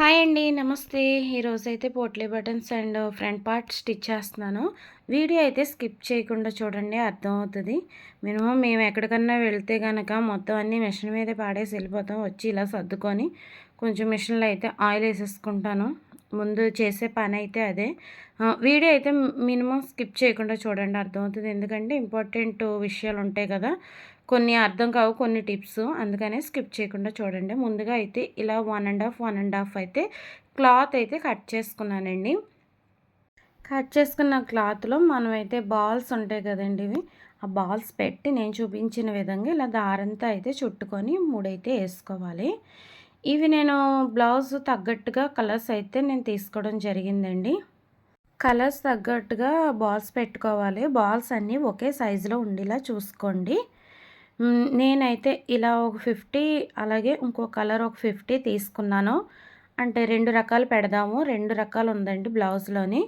Hi అండి నమస్తే. ఈరోజు అయితే potli buttons and front part stitch చేస్తున్నాను. వీడియో అయితే స్కిప్ చేయకుండా చూడండి అర్థమవుతుంది. మినిమం మేము ఎక్కడికన్నా వెళ్తే కనుక మొత్తం అన్నీ మిషన్ మీదే పాడేసి వెళ్ళిపోతాం. వచ్చి ఇలా సర్దుకొని కొంచెం మిషన్లో అయితే ఆయిల్ వేసేసుకుంటాను. ముందు చేసే పని అయితే అదే. వీడియో అయితే మినిమం స్కిప్ చేయకుండా చూడండి అర్థమవుతుంది. ఎందుకంటే ఇంపార్టెంట్ విషయాలు ఉంటాయి కదా. కొన్ని అర్థం కావు కొన్ని టిప్స్. అందుకనే స్కిప్ చేయకుండా చూడండి. ముందుగా అయితే ఇలా one and half one and half అయితే క్లాత్ అయితే కట్ చేసుకున్నానండి. కట్ చేసుకున్న క్లాత్లో మనమైతే బాల్స్ ఉంటాయి కదండి ఇవి. ఆ బాల్స్ పెట్టి నేను చూపించిన విధంగా ఇలా దారంతా అయితే చుట్టుకొని మూడైతే వేసుకోవాలి. ఇవి నేను బ్లౌజ్ తగ్గట్టుగా కలర్స్ అయితే నేను తీసుకోవడం జరిగిందండి. కలర్స్ తగ్గట్టుగా బాల్స్ పెట్టుకోవాలి. బాల్స్ అన్నీ ఒకే సైజులో ఉండేలా చూసుకోండి. నేనైతే ఇలా ఒక ఫిఫ్టీ అలాగే ఇంకో కలర్ ఒక ఫిఫ్టీ తీసుకున్నాను. అంటే రెండు రకాలు పెడదాము. రెండు రకాలు ఉందండి బ్లౌజ్లోని.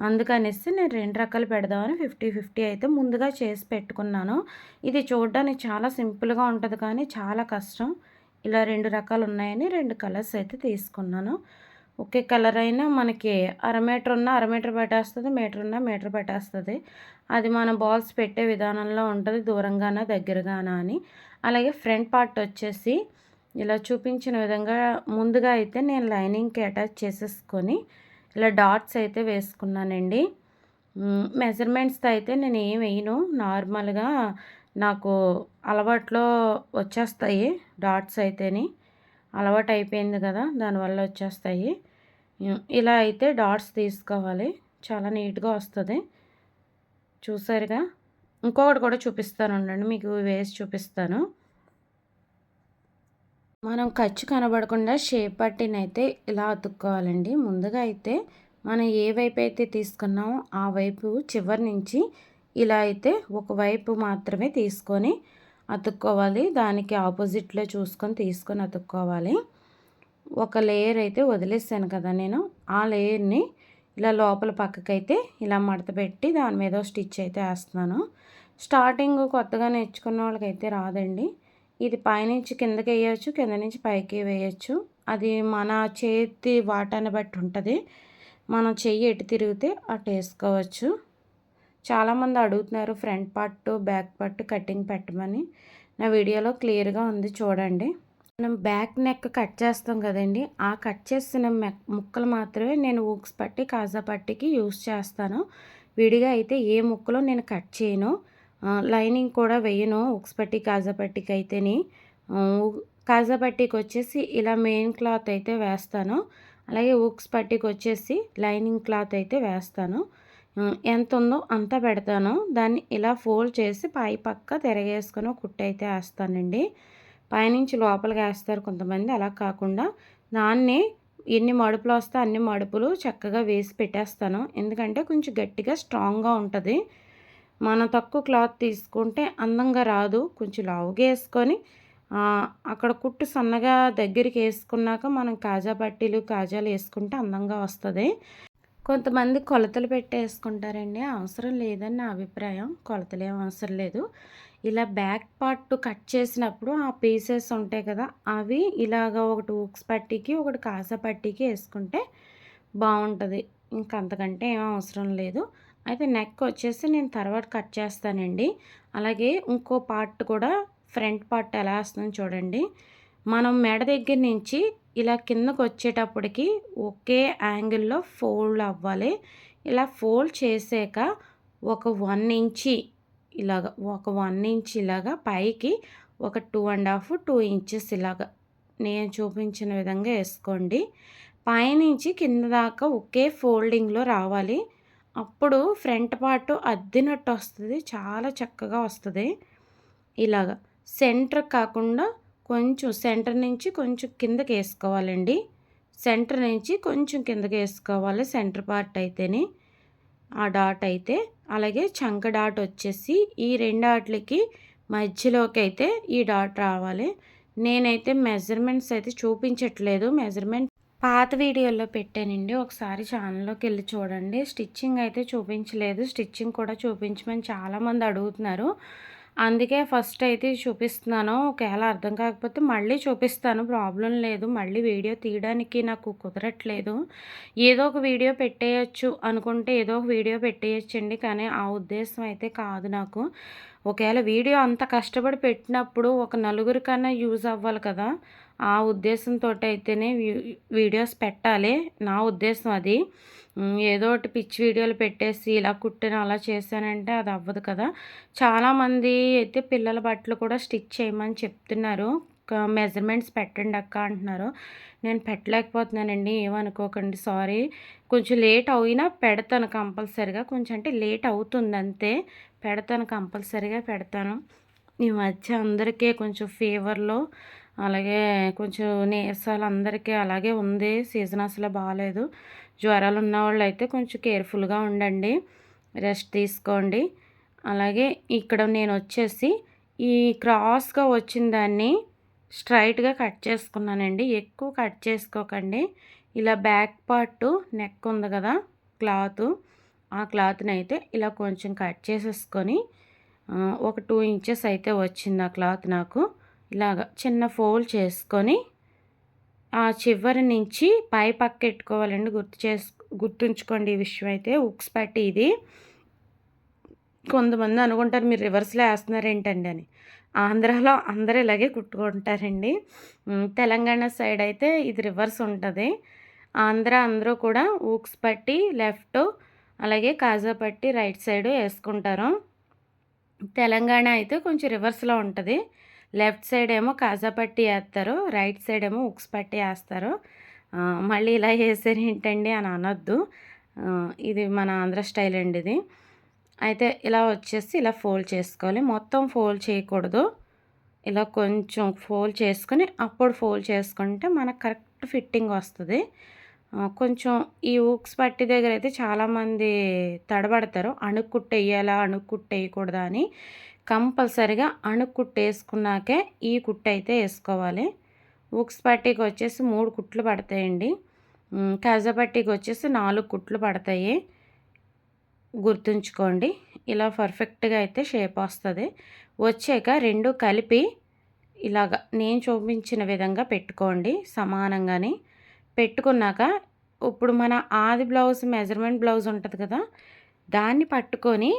అందుకనేసి నేను రెండు రకాలు పెడదామని ఫిఫ్టీ ఫిఫ్టీ అయితే ముందుగా చేసి పెట్టుకున్నాను. ఇది చూడడానికి చాలా సింపుల్గా ఉంటుంది కానీ చాలా కష్టం. ఇలా రెండు రకాలు ఉన్నాయని రెండు కలర్స్ అయితే తీసుకున్నాను. ఒకే కలర్ అయినా మనకి అర మీటర్ ఉన్న అర మీటర్ పెట్టేస్తుంది మీటర్ ఉన్న మీటర్ పెట్టేస్తుంది. అది మనం బాల్స్ పెట్టే విధానంలో ఉంటుంది దూరంగానా దగ్గరగానా అని. అలాగే ఫ్రంట్ పార్ట్ వచ్చేసి ఇలా చూపించిన విధంగా ముందుగా అయితే నేను లైనింగ్కి అటాచ్ చేసేసుకొని ఇలా డాట్స్ అయితే వేసుకున్నానండి. మెజర్మెంట్స్తో అయితే నేను ఏం వేయను. నార్మల్గా నాకు అలవాట్లో వచ్చేస్తాయి డాట్స్ అయితేని. అలవాటు అయిపోయింది కదా దానివల్ల వచ్చేస్తాయి. ఇలా అయితే డాట్స్ తీసుకోవాలి. చాలా నీట్గా వస్తుంది. చూసారుగా? ఇంకొకటి కూడా చూపిస్తాను ఉండండి. మీకు వేసి చూపిస్తాను. మనం ఖర్చు కనబడకుండా షేప్ పట్టిని అయితే ఇలా అతుక్కోవాలండి. ముందుగా అయితే మనం ఏ వైపు అయితే తీసుకున్నామో ఆ వైపు చివరి నుంచి ఇలా అయితే ఒక వైపు మాత్రమే తీసుకొని అతుక్కోవాలి. దానికి ఆపోజిట్లో చూసుకొని తీసుకొని అతుక్కోవాలి. ఒక లేయర్ అయితే వదిలేసాను కదా నేను. ఆ లేయర్ని ఇలా లోపల పక్కకైతే ఇలా మడత పెట్టి దాని మీద స్టిచ్ అయితే వేస్తున్నాను. స్టార్టింగ్ కొత్తగా నేర్చుకున్న వాళ్ళకైతే రాదండి. ఇది పైనుంచి కిందకి వేయచ్చు కింద నుంచి పైకి వేయచ్చు. అది మన చేతి వాటాన్ని బట్టి ఉంటుంది. మనం చెయ్యి ఎటు తిరిగితే అటు వేసుకోవచ్చు. చాలామంది అడుగుతున్నారు front part back part cutting పెట్టమని. నా వీడియోలో క్లియర్గా ఉంది చూడండి. మనం బ్యాక్ నెక్ కట్ చేస్తాం కదండి ఆ కట్ చేసిన ముక్కలు మాత్రమే నేను ఊక్స్ పట్టి కాజా పట్టికి యూస్ చేస్తాను. విడిగా అయితే ఏ ముక్కలో నేను కట్ చేయను. లైనింగ్ కూడా వేయను ఉక్స్ పట్టి కాజా పట్టికి అయితేని. కాజా పట్టికి వచ్చేసి ఇలా మెయిన్ క్లాత్ అయితే వేస్తాను. అలాగే ఉక్స్ పట్టికి వచ్చేసి లైనింగ్ క్లాత్ అయితే వేస్తాను. ఎంత ఉందో అంత పెడతాను. దాన్ని ఇలా ఫోల్డ్ చేసి పై పక్క తిరగేసుకొని కుట్టు అయితే వేస్తానండి. పైనుంచి లోపలికి వేస్తారు కొంతమంది. అలా కాకుండా దాన్ని ఎన్ని మడుపులు వస్తే అన్ని మడుపులు చక్కగా వేసి పెట్టేస్తాను. ఎందుకంటే కొంచెం గట్టిగా స్ట్రాంగ్గా ఉంటుంది. మనం తక్కువ క్లాత్ తీసుకుంటే అందంగా రాదు. కొంచెం లావుగా వేసుకొని అక్కడ కుట్టు సన్నగా దగ్గరికి వేసుకున్నాక మనం కాజా పట్టీలు కాజాలు వేసుకుంటే అందంగా వస్తుంది. కొంతమంది కొలతలు పెట్టేసుకుంటారండి. అవసరం లేదని నా అభిప్రాయం. కొలతలు ఏం అవసరం లేదు. ఇలా బ్యాక్ పార్ట్ కట్ చేసినప్పుడు ఆ పీసెస్ ఉంటాయి కదా అవి ఇలాగ ఒకటి ఊక్స్ పట్టీకి ఒకటి కాస పట్టీకి వేసుకుంటే బాగుంటుంది. ఇంకంతకంటే ఏం అవసరం లేదు. అయితే నెక్ వచ్చేసి నేను తర్వాత కట్ చేస్తానండి. అలాగే ఇంకో పార్ట్ కూడా ఫ్రంట్ పార్ట్ ఎలా వస్తుందో చూడండి. మనం మెడ దగ్గర నుంచి ఇలా కిందకు వచ్చేటప్పటికి ఒకే యాంగిల్లో ఫోల్డ్ అవ్వాలి. ఇలా ఫోల్డ్ చేసాక ఒక వన్ ఇంచి ఇలాగ ఒక వన్ ఇంచ్ ఇలాగా పైకి ఒక two and half two inches ఇలాగా నేను చూపించిన విధంగా వేసుకోండి. పైనుంచి కింద దాకా ఒకే ఫోల్డింగ్లో రావాలి. అప్పుడు ఫ్రంట్ పార్ట్ అద్దినట్టు వస్తుంది చాలా చక్కగా వస్తుంది. ఇలాగ సెంటర్ కాకుండా కొంచెం సెంటర్ నుంచి కొంచెం కిందకి వేసుకోవాలండి. సెంటర్ నుంచి కొంచెం కిందకి వేసుకోవాలి సెంటర్ పార్ట్ అయితేనే. ఆ డాట్ అయితే అలాగే చంక డాట్ వచ్చేసి ఈ రెండు వాటికి మధ్యలోకి అయితే ఈ డాట్ రావాలి. నేనైతే మెజర్మెంట్స్ అయితే చూపించట్లేదు. మెజర్మెంట్ పాత వీడియోలో పెట్టానండి. ఒకసారి ఛానల్లోకి వెళ్ళి చూడండి. స్టిచ్చింగ్ అయితే చూపించలేదు. స్టిచ్చింగ్ కూడా చూపించమని చాలామంది అడుగుతున్నారు. అందుకే ఫస్ట్ అయితే చూపిస్తున్నాను. ఒకవేళ అర్థం కాకపోతే మళ్ళీ చూపిస్తాను. ప్రాబ్లం లేదు. మళ్ళీ వీడియో తీయడానికి నాకు కుదరట్లేదు. ఏదో ఒక వీడియో పెట్టేయచ్చు అనుకుంటే ఏదో ఒక వీడియో పెట్టేయచ్చండి. కానీ ఆ ఉద్దేశం అయితే కాదు నాకు. ఒకవేళ వీడియో అంత కష్టపడి పెట్టినప్పుడు ఒక నలుగురికన్నా యూజ్ అవ్వాలి కదా. ఆ ఉద్దేశంతో అయితేనే వీడియోస్ పెట్టాలి. నా ఉద్దేశం అది. ఏదో ఒకటి పిచ్చి వీడియోలు పెట్టేసి ఇలా కుట్టిన అలా చేశానంటే అది అవ్వదు కదా. చాలామంది అయితే పిల్లల బట్టలు కూడా స్టిచ్ చేయమని చెప్తున్నారు. మెజర్మెంట్స్ పెట్టండి అక్క అంటున్నారు. నేను పెట్టలేకపోతున్నానండి ఏమనుకోకండి సారీ. కొంచెం లేట్ అయినా పెడతాను కంపల్సరిగా. కొంచెం అంటే లేట్ అవుతుంది అంతే. పెడతాను కంపల్సరిగా పెడతాను. ఈ మధ్య అందరికీ కొంచెం ఫీవర్లో అలాగే కొంచెం నీరసాలు అందరికీ అలాగే ఉంది. సీజన్ అసలు బాగాలేదు. జ్వరాలు ఉన్న వాళ్ళు అయితే కొంచెం కేర్ఫుల్గా ఉండండి. రెస్ట్ తీసుకోండి. అలాగే ఇక్కడ నేను వచ్చేసి ఈ క్రాస్గా వచ్చిన దాన్ని స్ట్రైట్గా కట్ చేసుకున్నానండి. ఎక్కువ కట్ చేసుకోకండి. ఇలా బ్యాక్ పార్ట్ నెక్ ఉంది కదా క్లాత్. ఆ క్లాత్ని అయితే ఇలా కొంచెం కట్ చేసేసుకొని ఒక టూ ఇంచెస్ అయితే వచ్చింది ఆ క్లాత్ నాకు. ఇలాగ చిన్న ఫోల్డ్ చేసుకొని ఆ చివరి నుంచి పై పక్క పెట్టుకోవాలండి. గుర్తు చేసు గుర్తుంచుకోండి ఈ విషయం అయితే. ఉక్స్ పట్టి ఇది. కొంతమంది అనుకుంటారు మీరు రివర్స్లో వేస్తున్నారు ఏంటండి అని. ఆంధ్రాలో అందరూ ఇలాగే కుట్టుకుంటారండి. తెలంగాణ సైడ్ అయితే ఇది రివర్స్ ఉంటుంది. ఆంధ్ర అందరూ కూడా ఊక్స్ పట్టి లెఫ్ట్ అలాగే కాజా పట్టి రైట్ సైడ్ వేసుకుంటారు. తెలంగాణ అయితే కొంచెం రివర్స్లో ఉంటుంది. లెఫ్ట్ సైడ్ ఏమో కాజా పట్టి వేస్తారు. రైట్ సైడ్ ఏమో ఉక్స్ పట్టి వేస్తారు. మళ్ళీ ఇలా వేసారు ఏంటండి అని అనొద్దు. ఇది మన ఆంధ్ర స్టైల్ అండి ఇది. అయితే ఇలా వచ్చేసి ఇలా ఫోల్డ్ చేసుకోవాలి. మొత్తం ఫోల్డ్ చేయకూడదు. ఇలా కొంచెం ఫోల్డ్ చేసుకొని అప్పుడు ఫోల్డ్ చేసుకుంటే మనకు కరెక్ట్ ఫిట్టింగ్ వస్తుంది. కొంచెం ఈ ఊక్స్ పట్టి దగ్గర అయితే చాలామంది తడబడతారు. అణుకుట్టు వేయాలా అణుకుట్టు అని కంపల్సరిగా అణుకుట్టు వేసుకున్నాకే ఈ కుట్టు అయితే వేసుకోవాలి. ఊక్స్ పట్టీకి వచ్చేసి మూడు కుట్లు పడతాయండి. కాజా పట్టీకి వచ్చేసి నాలుగు కుట్లు పడతాయి. గుర్తుంచుకోండి ఇలా పర్ఫెక్ట్గా అయితే షేప్ వస్తుంది. వచ్చాక రెండు కలిపి ఇలాగ నేను చూపించిన విధంగా పెట్టుకోండి సమానంగానే. పెట్టుకున్నాక ఇప్పుడు మన ఆది బ్లౌజ్ మెజర్మెంట్ బ్లౌజ్ ఉంటుంది కదా దాన్ని పట్టుకొని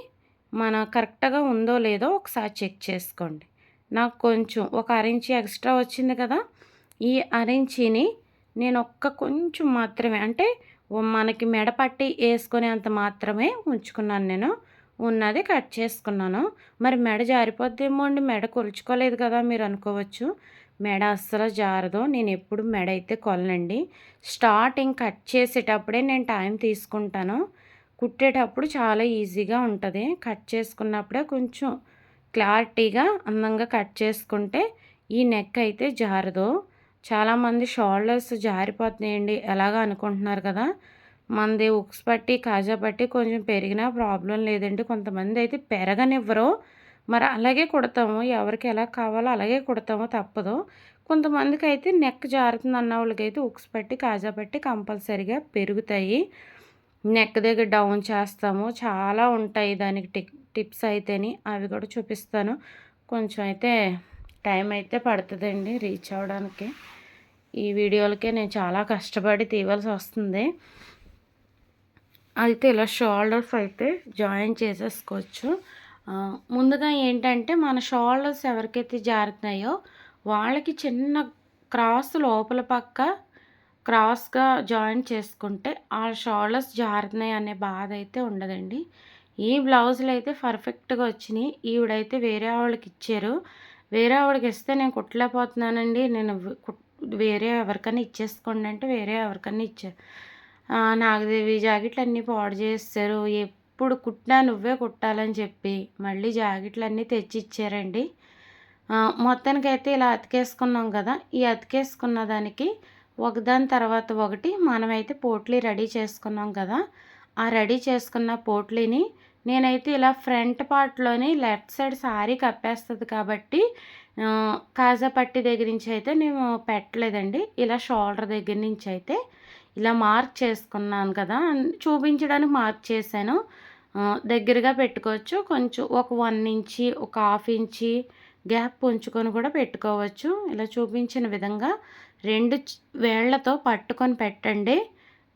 మన కరెక్ట్గా ఉందో లేదో ఒకసారి చెక్ చేసుకోండి. నాకు కొంచెం ఒక అరించి ఎక్స్ట్రా వచ్చింది కదా ఈ అరించిని నేను ఒక్క కొంచెం మాత్రమే అంటే మనకి మెడ పట్టి వేసుకునేంత మాత్రమే ఉంచుకున్నాను నేను ఉన్నది కట్ చేసుకున్నాను. మరి మెడ జారిపోద్దేమో అండి మెడ కొలుచుకోలేదు కదా మీరు అనుకోవచ్చు. మెడ అస్సలు జారదు. నేను ఎప్పుడు మెడ అయితే కొలనండి. స్టార్టింగ్ కట్ చేసేటప్పుడే నేను టైం తీసుకుంటాను. కుట్టేటప్పుడు చాలా ఈజీగా ఉంటుంది. కట్ చేసుకున్నప్పుడే కొంచెం క్లారిటీగా అందంగా కట్ చేసుకుంటే ఈ నెక్ అయితే జారదు. చాలామంది షోల్డర్స్ జారిపోతున్నాయండి. ఎలాగ అనుకుంటున్నారు కదా? మనది ఉక్స్ పట్టి కాజా పట్టి కొంచెం పెరిగినా ప్రాబ్లం లేదండి. కొంతమంది అయితే పెరగనివ్వరు. మరి అలాగే కుడతాము. ఎవరికి ఎలా కావాలో అలాగే కుడతాము. తప్పదు. కొంతమందికి అయితే నెక్ జారుతుంది అన్న వాళ్ళకైతే ఉక్స్ పట్టి కాజా పట్టి కంపల్సరిగా పెరుగుతాయి. నెక్ దగ్గర డౌన్ చేస్తాము. చాలా ఉంటాయి దానికి టిప్ టిప్స్ అయితేని. అవి కూడా చూపిస్తాను. కొంచెం అయితే టైం అయితే పడుతుందండి రీచ్ అవ్వడానికి ఈ వీడియోలకే నేను చాలా కష్టపడి తీయవలసి వస్తుంది. అయితే ఇలా షోల్డర్స్ అయితే జాయిన్ చేసేసుకోవచ్చు. ముందుగా ఏంటంటే మన షోల్డర్స్ ఎవరికైతే జారుతున్నాయో వాళ్ళకి చిన్న క్రాస్ లోపల పక్క క్రాస్గా జాయిన్ చేసుకుంటే ఆ షోల్డర్స్ జారుతున్నాయి అనే బాధ అయితే ఉండదండి. ఈ బ్లౌజులు అయితే పర్ఫెక్ట్గా వచ్చినాయి. ఈవిడైతే వేరే వాళ్ళకి ఇచ్చారు. వేరే ఆవిడకి ఇస్తే నేను కుట్టలేకపోతున్నానండి. నేను వేరే ఎవరికైనా ఇచ్చేసుకోండి అంటే వేరే ఎవరికైనా ఇచ్చారు నాగదేవి జాకెట్లు అన్నీ పాడు చేస్తారు ఇప్పుడు కుట్టినా నువ్వే కుట్టాలని చెప్పి మళ్ళీ జాకెట్లు అన్నీ తెచ్చి ఇచ్చారండి మొత్తానికైతే ఇలా అతికేసుకున్నాం కదా ఈ అతికేసుకున్న దానికి ఒకదాని తర్వాత ఒకటి మనమైతే పోట్లీ రెడీ చేసుకున్నాం కదా ఆ రెడీ చేసుకున్న పోట్లీని నేనైతే ఇలా ఫ్రంట్ పార్ట్లోని లెఫ్ట్ సైడ్ సారీ కప్పేస్తుంది కాబట్టి కాజా పట్టి దగ్గర నుంచి అయితే నేను పెట్టలేదండి. ఇలా షోల్డర్ దగ్గర నుంచి అయితే ఇలా మార్క్ చేసుకున్నాను కదా చూపించడానికి మార్క్ చేశాను. దగ్గరగా పెట్టుకోవచ్చు. కొంచెం ఒక వన్ ఇంచి ఒక హాఫ్ ఇంచి గ్యాప్ ఉంచుకొని కూడా పెట్టుకోవచ్చు. ఇలా చూపించిన విధంగా రెండు వేళ్ళతో పట్టుకొని పెట్టండి.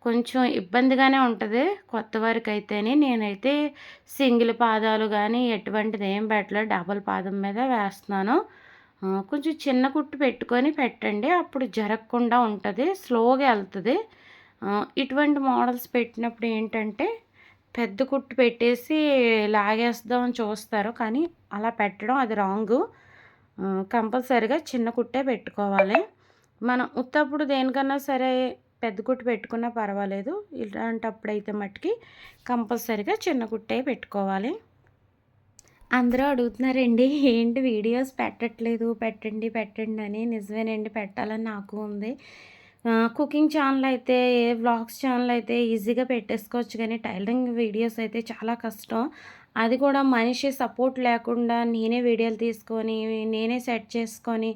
కొంచెం ఇబ్బందిగానే ఉంటుంది. కొత్త వారికి అయితేనే నేనైతే సింగిల్ పాదాలు కానీ ఎటువంటిది ఏం పెట్టలేదు. డబల్ పాదం మీద వేస్తున్నాను. కొంచెం చిన్న కుట్టు పెట్టుకొని పెట్టండి. అప్పుడు జరగకుండా ఉంటుంది. స్లోగా వెళ్తుంది. ఇటువంటి మోడల్స్ పెట్టినప్పుడు ఏంటంటే పెద్ద కుట్టు పెట్టేసి లాగేస్తామని చూస్తారు. కానీ అలా పెట్టడం అది రాంగు. కంపల్సరిగా చిన్న కుట్టే పెట్టుకోవాలి. మనం ఉత్తప్పుడు దేనికన్నా సరే పెద్ద కుట్టు పెట్టుకున్నా పర్వాలేదు. ఇలాంటప్పుడు అయితే మట్టుకి కంపల్సరిగా చిన్న కుట్టే పెట్టుకోవాలి. అందరూ అడుగుతున్నారండి ఏంటి వీడియోస్ పెట్టట్లేదు? పెట్టండి పెట్టండి అని. నిజమేనండి పెట్టాలని నాకు ఉంది. కుకింగ్ ఛానల్ అయితే ఏ వ్లాగ్స్ ఛానల్ అయితే ఈజీగా పెట్టేసుకోవచ్చు. కానీ టైలరింగ్ వీడియోస్ అయితే చాలా కష్టం. అది కూడా మనిషి సపోర్ట్ లేకుండా నేనే వీడియోలు తీసుకొని నేనే సెట్ చేసుకొని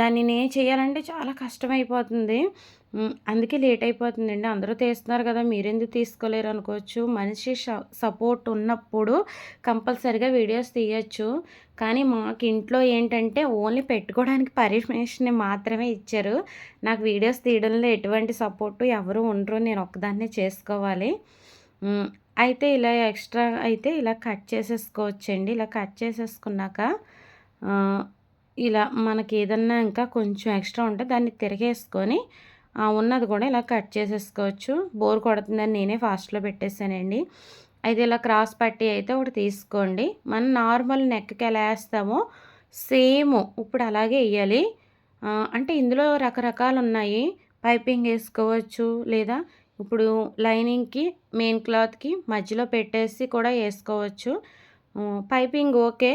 దాన్ని నేను చేయాలంటే చాలా కష్టమైపోతుంది. అందుకే లేట్ అయిపోతుందండి. అందరూ తీస్తున్నారు కదా మీరెందుకు తీసుకోలేరు అనుకోవచ్చు. మనిషి సపోర్ట్ ఉన్నప్పుడు కంపల్సరిగా వీడియోస్ తీయచ్చు. కానీ మాకు ఇంట్లో ఏంటంటే ఓన్లీ పెట్టుకోవడానికి పర్మిషన్ మాత్రమే ఇచ్చారు. నాకు వీడియోస్ తీయడంలో ఎటువంటి సపోర్టు ఎవరు ఉండరు. నేను ఒక్కదాన్నే చేసుకోవాలి. అయితే ఇలా ఎక్స్ట్రా అయితే ఇలా కట్ చేసేసుకోవచ్చండి. ఇలా కట్ చేసేసుకున్నాక ఇలా మనకి ఏదన్నా ఇంకా కొంచెం ఎక్స్ట్రా ఉంటే దాన్ని తిరిగేసుకొని ఉన్నది కూడా ఇలా కట్ చేసేసుకోవచ్చు. బోర్ కొడుతుందని నేనే ఫాస్ట్లో పెట్టేశానండి. అయితే ఇలా క్రాస్ పట్టి అయితే ఒకటి తీసుకోండి. మనం నార్మల్ నెక్కి ఎలా వేస్తామో సేమ్ ఇప్పుడు అలాగే వేయాలి. అంటే ఇందులో రకరకాలు ఉన్నాయి. పైపింగ్ వేసుకోవచ్చు లేదా ఇప్పుడు లైనింగ్కి మెయిన్ క్లాత్కి మధ్యలో పెట్టేసి కూడా వేసుకోవచ్చు. Piping okay.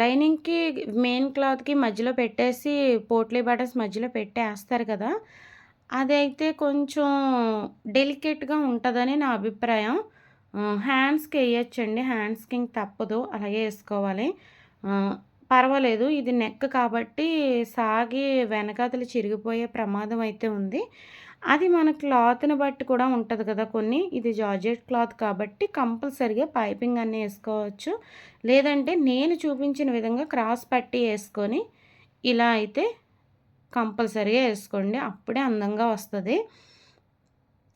లైనింగ్కి మెయిన్ క్లాత్కి మధ్యలో పెట్టేసి పోట్లీ బటన్స్ మధ్యలో పెట్టేస్తారు కదా. అదైతే కొంచెం డెలికేట్గా ఉంటుందని నా అభిప్రాయం. హ్యాండ్స్కి వేయచ్చండి. హ్యాండ్స్కి తప్పదు. అలాగే వేసుకోవాలి. పర్వాలేదు. ఇది నెక్ కాబట్టి సాగి వెనకాతలు చిరిగిపోయే ప్రమాదం అయితే ఉంది. అది మన క్లాత్ని బట్టి కూడా ఉంటుంది కదా కొన్ని. ఇది జార్జెట్ క్లాత్ కాబట్టి కంపల్సరిగా పైపింగ్ అన్నీ వేసుకోవచ్చు. లేదంటే నేను చూపించిన విధంగా క్రాస్ పట్టి వేసుకొని ఇలా అయితే కంపల్సరీగా వేసుకోండి. అప్పుడే అందంగా వస్తుంది.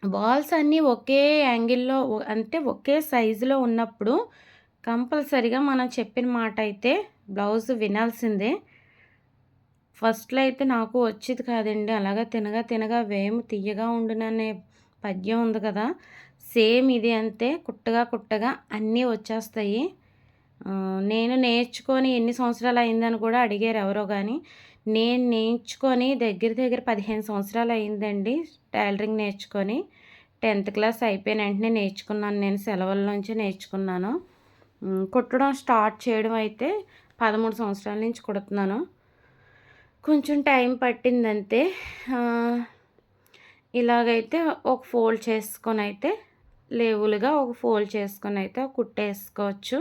బాల్స్ అన్నీ ఒకే యాంగిల్లో అంటే ఒకే సైజులో ఉన్నప్పుడు కంపల్సరిగా మనం చెప్పిన మాట అయితే బ్లౌజ్ వినాల్సిందే. ఫస్ట్లో అయితే నాకు వచ్చేది కాదండి. అలాగా తినగా తినగా వేము తీయగా ఉండుననే పద్యం ఉంది కదా. సేమ్ ఇది అంతే కుట్టగా కుట్టగా అన్నీ వచ్చేస్తాయి. నేను నేర్చుకొని ఎన్ని సంవత్సరాలు అయిందని కూడా అడిగారు ఎవరో కానీ నేను నేర్చుకొని దగ్గర దగ్గర పదిహేను సంవత్సరాలు అయిందండి టైలరింగ్ నేర్చుకొని. టెన్త్ క్లాస్ అయిపోయిన వెంటనే నేర్చుకున్నాను నేను సెలవుల నుంచి నేర్చుకున్నాను. కుట్టడం స్టార్ట్ చేయడం అయితే పదమూడు సంవత్సరాల నుంచి కుడుతున్నాను. కొంచెం టైం పట్టిందంతే ఇలాగైతే ఒక ఫోల్డ్ చేసుకొని అయితే లేవులుగా ఒక ఫోల్డ్ చేసుకొని అయితే కుట్టేసుకోవచ్చు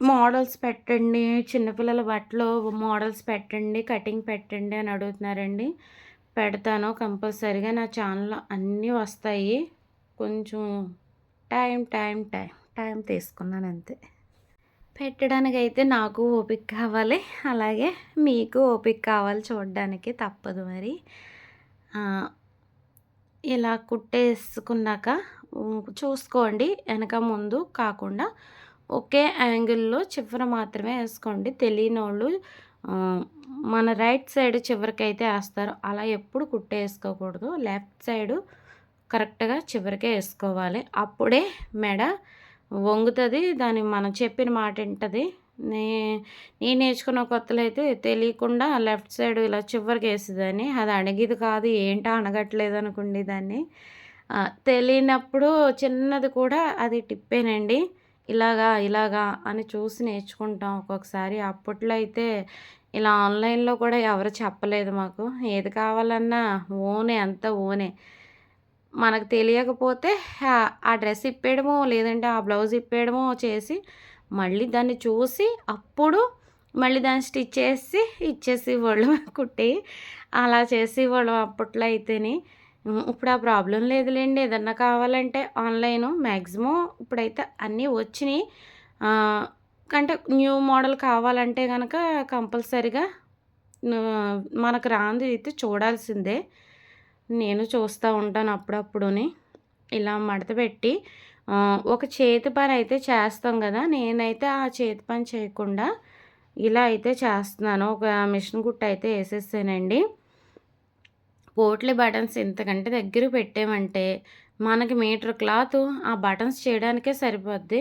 మోడల్స్ పెట్టండి చిన్నపిల్లల బట్టలు మోడల్స్ పెట్టండి కటింగ్ పెట్టండి అని అడుగుతున్నారండి. పెడతాను కంపల్సరీగా నా ఛానల్లో అన్నీ వస్తాయి. కొంచెం టైం టైం టైం టైం తీసుకున్నాను అంతే. పెట్టడానికి అయితే నాకు ఓపిక కావాలి. అలాగే మీకు ఓపిక కావాలి చూడడానికి తప్పదు మరి. ఇలా కుట్టేసుకున్నాక చూసుకోండి. వెనక ముందు కాకుండా ఒకే యాంగిల్లో చివర మాత్రమే వేసుకోండి. తెలియని వాళ్ళు మన రైట్ సైడ్ చివరికి అయితే వేస్తారు. అలా ఎప్పుడు కుట్టేసుకోకూడదు లెఫ్ట్ సైడు కరెక్ట్గా చివరికే వేసుకోవాలి. అప్పుడే మెడ వంగుతుంది దాని మనం చెప్పిన మాట వింటుంది నే నేను నేర్చుకున్న కొత్తలో అయితే తెలియకుండా లెఫ్ట్ సైడ్ ఇలా చివరికి వేసేదాన్ని. అది అడిగేది కాదు ఏంటో అనగట్లేదు అనుకుండి దాన్ని. తెలియనప్పుడు చిన్నది కూడా అది టిప్పేనండి. ఇలాగా ఇలాగా అని చూసి నేర్చుకుంటాం ఒక్కొక్కసారి. అప్పట్లో అయితే ఇలా ఆన్లైన్లో కూడా ఎవరు చెప్పలేదు మాకు. ఏది కావాలన్నా ఓనే అంత ఓనే. మనకు తెలియకపోతే ఆ- డ్రెస్ ఇప్పేయడమో లేదంటే ఆ బ్లౌజ్ ఇప్పేయడమో చేసి మళ్ళీ దాన్ని చూసి అప్పుడు మళ్ళీ దాన్ని స్టిచ్ చేసి ఇచ్చేసి వాళ్ళు కుట్టి అలా చేసి వాళ్ళు అప్పట్లో అయితేని ఇప్పుడు ఆ ప్రాబ్లం లేదులేండి. ఏదన్నా కావాలంటే ఆన్లైన్ మ్యాక్సిమం ఇప్పుడైతే అన్నీ వచ్చినాయి. అంటే న్యూ మోడల్ కావాలంటే కనుక కంపల్సరిగా మనకు రాంది అయితే చూడాల్సిందే. నేను చూస్తా ఉంటాను అప్పుడప్పుడుని. ఇలా మడత పెట్టి ఒక చేతి పని అయితే చేస్తాం కదా నేనైతే ఆ చేతి పని చేయకుండా ఇలా అయితే చేస్తున్నాను. ఒక మిషన్ గుట్ట అయితే వేసేసానండి పోట్లీ బటన్స్ ఇంతకంటే దగ్గర పెట్టామంటే మనకి మీటర్ క్లాత్ ఆ బటన్స్ చేయడానికే సరిపోద్ది.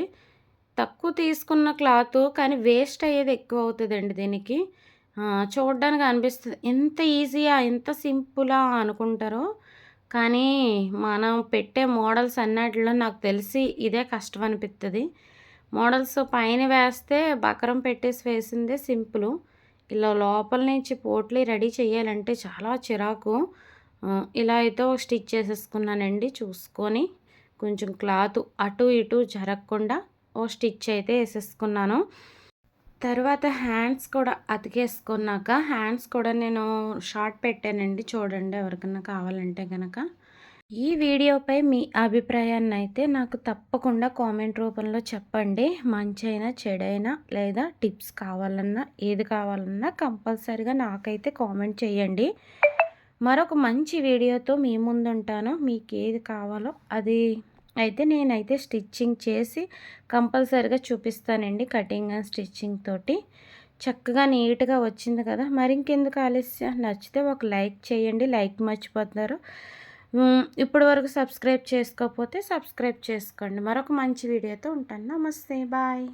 తక్కువ తీసుకున్న క్లాత్ కానీ వేస్ట్ అయ్యేది ఎక్కువ అవుతుందండి దీనికి. చూడడానికి అనిపిస్తుంది ఎంత ఈజీయా? ఎంత సింపులా? అనుకుంటారో కానీ మనం పెట్టే మోడల్స్ అన్నిటిలో నాకు తెలిసి ఇదే కష్టం అనిపిస్తుంది మోడల్స్ పైన వేస్తే బకరం పెట్టేసి వేసిందే సింపుల్ ఇలా లోపల నుంచి పోట్లీ రెడీ చేయాలంటే చాలా చిరాకు. ఇలా అయితే స్టిచ్ చేసేసుకున్నానండి చూసుకొని. కొంచెం క్లాత్ అటు ఇటు జరగకుండా ఓ స్టిచ్ అయితే వేసేసుకున్నాను తర్వాత హ్యాండ్స్ కూడా అతికేసుకున్నాక హ్యాండ్స్ కూడా నేను షార్ట్ పెట్టానండి. చూడండి ఎవరికైనా కావాలంటే కనుక ఈ వీడియోపై మీ అభిప్రాయాన్ని అయితే నాకు తప్పకుండా కామెంట్ రూపంలో చెప్పండి. మంచైనా, చెడైనా లేదా టిప్స్ కావాలన్నా, ఏది కావాలన్నా కంపల్సరిగా నాకైతే కామెంట్ చేయండి. మరొక మంచి వీడియోతో మీ ముందుంటాను. ఏది కావాలో అది అయితే నేనైతే స్టిచ్చింగ్ చేసి కంపల్సరీగా చూపిస్తానండి. కటింగ్ అండ్ స్టిచ్చింగ్ తోటి. చక్కగా నీట్‌గా వచ్చింది కదా! మరి ఇంకెందుకు ఆలస్యం నచ్చితే ఒక లైక్ చేయండి. లైక్ మర్చిపోతున్నారు. ఇప్పటి వరకు సబ్స్క్రైబ్ చేసుకోకపోతే సబ్స్క్రైబ్ చేసుకోండి. మరొక మంచి వీడియోతో ఉంటాను. నమస్తే. బాయ్.